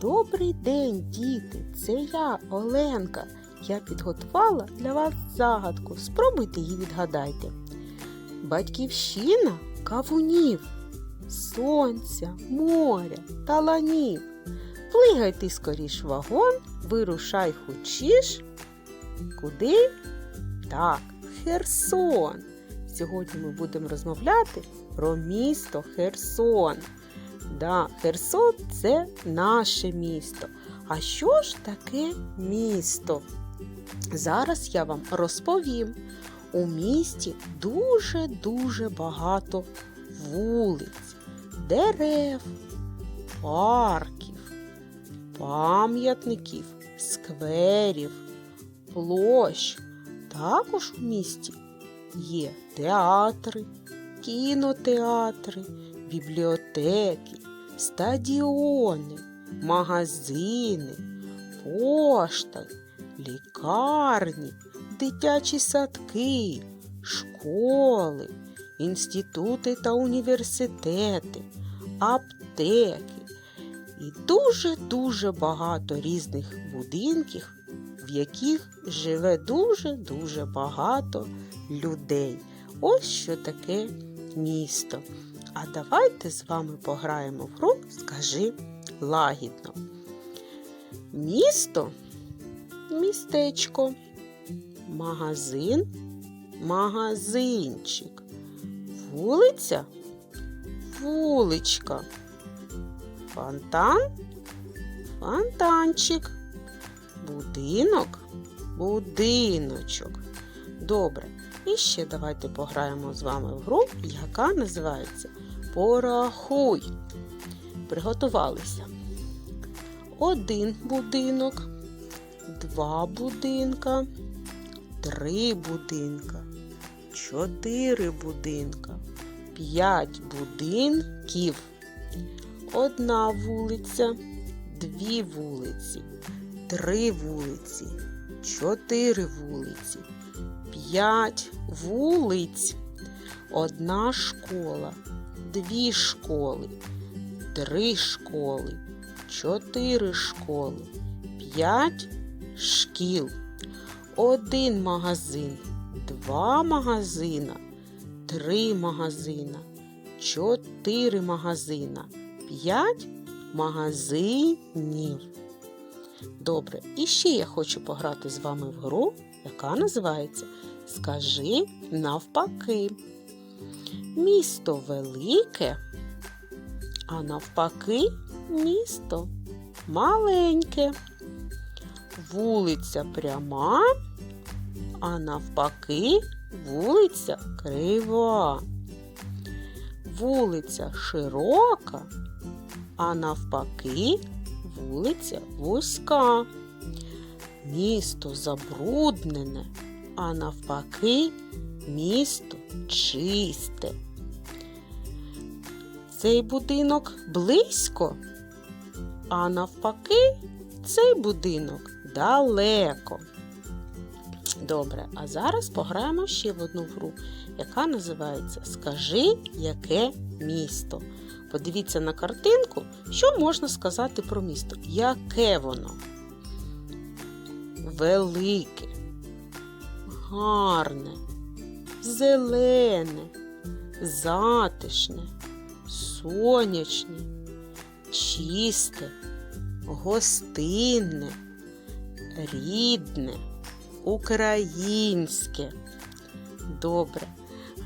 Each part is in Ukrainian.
Добрий день, діти! Це я, Оленка. Я підготувала для вас загадку. Спробуйте її відгадайте. Батьківщина кавунів, сонця, моря та ланів. Плигай ти скоріш вагон, вирушай хочеш. Куди? Так, Херсон. Сьогодні ми будемо розмовляти про місто Херсон. Да, Херсон це наше місто. А що ж таке місто? Зараз я вам розповім. У місті дуже-дуже багато вулиць, дерев, парків, пам'ятників, скверів, площ. Також у місті є театри, кінотеатри, бібліотеки, стадіони, магазини, пошта, лікарні, дитячі садки, школи, інститути та університети, аптеки і дуже-дуже багато різних будинків, в яких живе дуже-дуже багато людей. Ось що таке місто. А давайте з вами пограємо в гру Скажи лагідно. Місто містечко, магазин, магазинчик, вулиця, вуличка, фонтан, фонтанчик, будинок, будиночок. Добре. І ще давайте пограємо з вами в гру, яка називається Порахуй. Приготувалися. Один будинок, два будинка, три будинка, чотири будинка, п'ять будинків, одна вулиця, дві вулиці, три вулиці, чотири вулиці, п'ять вулиць, одна школа, дві школи, три школи, чотири школи, п'ять шкіл, один магазин, два магазина, три магазина, чотири магазина, п'ять магазинів. Добре, і ще я хочу пограти з вами в гру, яка називається Скажи навпаки. Місто велике, а навпаки місто маленьке. Вулиця пряма, а навпаки вулиця крива. Вулиця широка, а навпаки вулиця вузька. Місто забруднене, а навпаки місто чисте. Цей будинок близько, а навпаки цей будинок далеко. Добре, а зараз пограємо ще в одну гру, яка називається Скажи, яке місто. Подивіться на картинку, що можна сказати про місто. Яке воно? Велике, гарне, зелене, затишне, сонячне, чисте, гостинне, рідне, українське. Добре.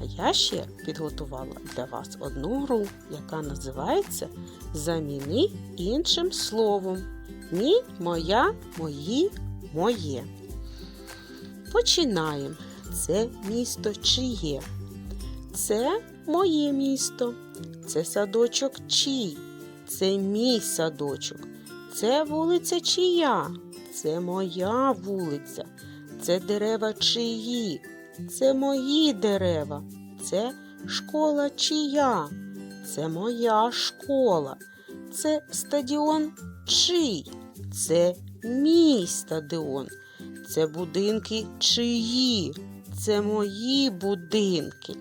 А я ще підготувала для вас одну гру, яка називається Заміни іншим словом. Мій, моя, мої, моє. Починаємо. Це місто чиє? Це моє місто. Це садочок чий. Це мій садочок. Це вулиця чия. Це моя вулиця. Це дерева чиї. Це мої дерева. Це школа чия. Це моя школа. Це стадіон чий. Це мій стадіон. Це будинки чиї. Це мої будинки.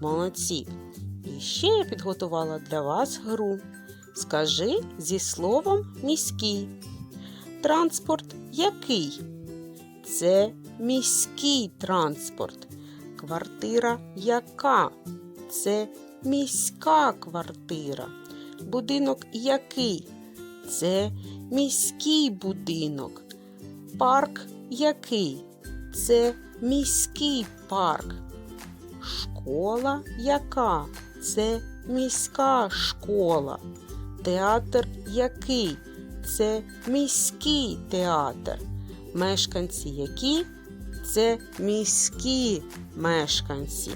Молодці. І ще я підготувала для вас гру. Скажи зі словом міський. Транспорт який? Це міський транспорт. Квартира яка? Це міська квартира. Будинок який? Це міський будинок. Парк який? Це міський парк. Школа яка? Це міська школа. Театр який? Це міський театр. Мешканці які? Це міські мешканці.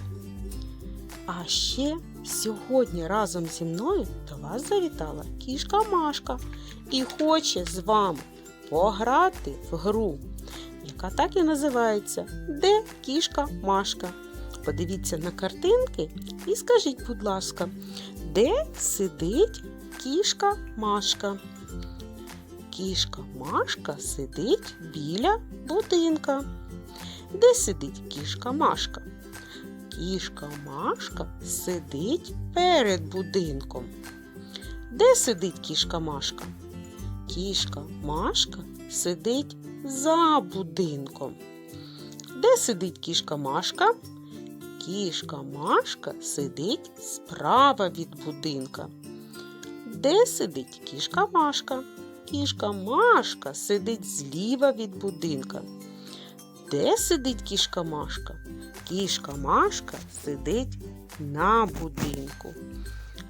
А ще сьогодні разом зі мною до вас завітала кішка Машка і хоче з вами пограти в гру, яка так і називається Де кішка Машка. Подивіться на картинки і скажіть, будь ласка, де сидить кішка Машка? Кішка Машка сидить біля будинка. Де сидить кішка Машка? Кішка Машка сидить перед будинком. Де сидить кішка Машка? Кішка Машка сидить за будинком. Де сидить кішка Машка? Кішка Машка сидить справа від будинка. Де сидить кішка Машка? Кішка Машка сидить зліва від будинка. Де сидить кішка Машка? Кішка Машка сидить на будинку.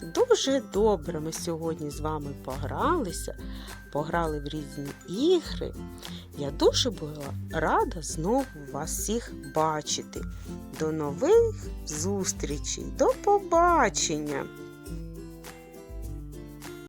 Дуже добре ми сьогодні з вами погралися, пограли в різні ігри. Я дуже була рада знову вас всіх бачити. До нових зустрічей, до побачення!